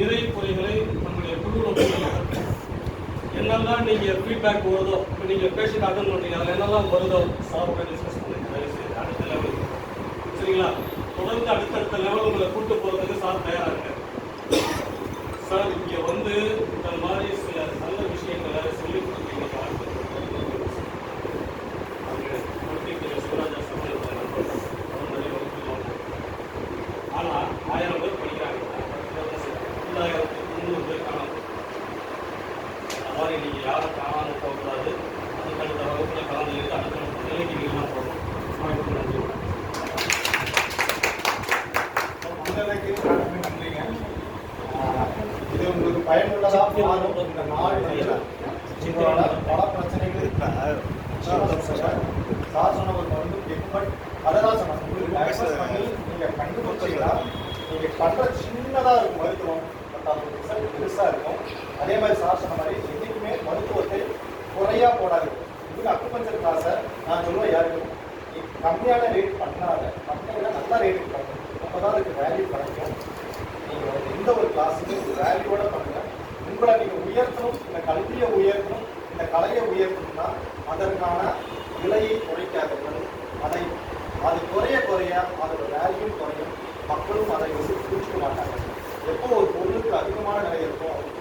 நிறை குறைகளை நம்முடைய குழுவில் என்னெல்லாம் நீங்கள் ஃபீட்பேக் வருதோ இப்போ நீங்கள் பேஷண்ட் அட்டன் பண்ணுறீங்க அதில் என்னெல்லாம் வருதோ சாரோட டிஸ்கஸ் பண்ணுங்க. அடுத்த லெவல் சரிங்களா? தொடர்ந்து அடுத்தடுத்த லெவல் உங்களை கூட்டு போகிறதுக்கு சார் தயாராக இருக்காரு. சார் இங்கே வந்து இந்த மாதிரி சில நல்ல விஷயங்களை சொல்லிக் கொடுத்தீங்க. ஆனால் ஆயிரம் பேர் படிக்கிறாங்க முந்நூறு பேர் காணாமல் அந்த மாதிரி நீங்கள் யாரும் காணாமல் போகக்கூடாது அதுக்கு அடுத்த வகுப்பில் எடுத்து அடுத்த நிலைக்கு நீங்களாம் போகணும் வாய்ப்பு நன்றி ஆஹ் இது உங்களுக்கு பயனுள்ளதா மாறும் இந்த நாள் பல பிரச்சனைகள் சார் சொன்ன வந்து மருந்து அதெல்லாம் சொன்னாங்க நீங்க கண்டுபிடிச்சீங்களா நீங்கள் பண்ற சின்னதாக இருக்கும் மருத்துவம் அதோட ரிசல்ட் பெருசாக இருக்கும் அதே மாதிரி சார் சொன்ன மாதிரி என்றைக்குமே மருத்துவத்தை குறையாக போடாது இது அக்குபஞ்சர் காசை நான் சொல்லுவேன் யாருக்கும் கம்மியான ரேட் பண்ணாத கம்மியாக நல்லா ரேட் பண்ணணும் அப்போ தான் அதுக்கு வேல்யூ கிடைக்கும் நீங்கள் எந்த ஒரு கிளாஸுக்கும் ஒரு வேல்யூவோட பண்ணுங்கள் உங்களை நீங்கள் உயர்த்தணும் இந்த கல்வியை உயர்த்தணும் இந்த கலையை உயர்த்தணும்னா அதற்கான விலையை குறைக்காதவர்கள் அதை அது குறைய குறைய அதோட வேல்யூ குறையும் மக்களும் அதை வந்து புரிஞ்சுக்க மாட்டாங்க எப்போ ஒரு 对。